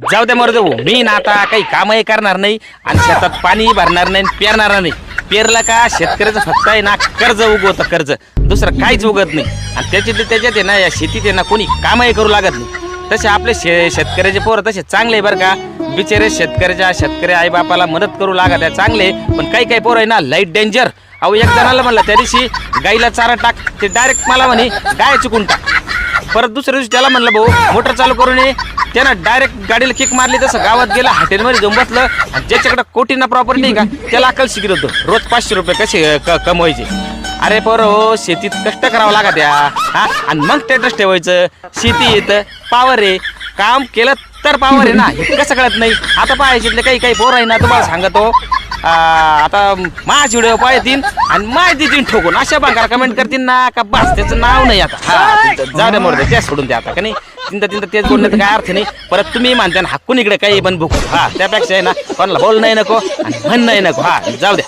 जाऊ द्या मर देऊ मी ना आता काही कामही करणार नाही आणि शेतात पाणी भरणार नाही आणि पेरणार नाही. पेरलं का शेतकऱ्याचं फक्त आहे ना कर्ज उगवतं कर्ज. दुसरं काहीच उगत नाही. आणि त्याच्यात त्याच्यात आहे ना या शेतीत आहे ना कोणी कामही करू लागत नाही. तसे आपले शे शेतकऱ्याचे पोरं तसे चांगले आहे बरं का. बिचारे शेतकऱ्याच्या शेतकरी आईबापाला मदत करू लागत आहे चांगले पण काही काही पोरं आहे ना लाइट डेंजर अहो एक जणाला म्हणलं त्या दिवशी गाईला चारा टाक ते डायरेक्ट मला म्हणे गाय चुकून टाक. परत दुसऱ्या दिवशी त्याला म्हणलं भाऊ मोटर चालू करून ये. त्यानं डायरेक्ट गाडीला किक मारली तसं गावात गेला हॉटेलमध्ये जाऊन बसलं आणि ज्याच्याकडे कोटीना प्रॉपर्टी नाही का त्याला अकल शिकत होतो. रोज पाचशे रुपये कसे कमवायचे? अरे पर हो शेतीत कष्ट करावं लागा त्या हा? आणि मग स्टेटस ठेवायचं. शेती येतं पावर आहे. काम केलं तर पावर आहे ना. हे कसं कळत नाही? आता पाहायचे काही काही पोर आहे ना तुम्हाला सांगतो. आता माझी व्हिडिओ पाहतील आणि माहिती देतील ठोकून. अशा बंगार कमेंट करतील ना का बस त्याचं नाव नाही आता. हा जाऊ द्या मोरदे त्या सोडून द्या आता का नाही? तिथं तिथं तेच बोलण्यात काय अर्थ नाही. परत तुम्ही म्हणता ना इकडे काही पण भुकू. हा त्यापेक्षा आहे ना कोणाला बोल नाही नको आणि म्हण नाही नको. हा जाऊ द्या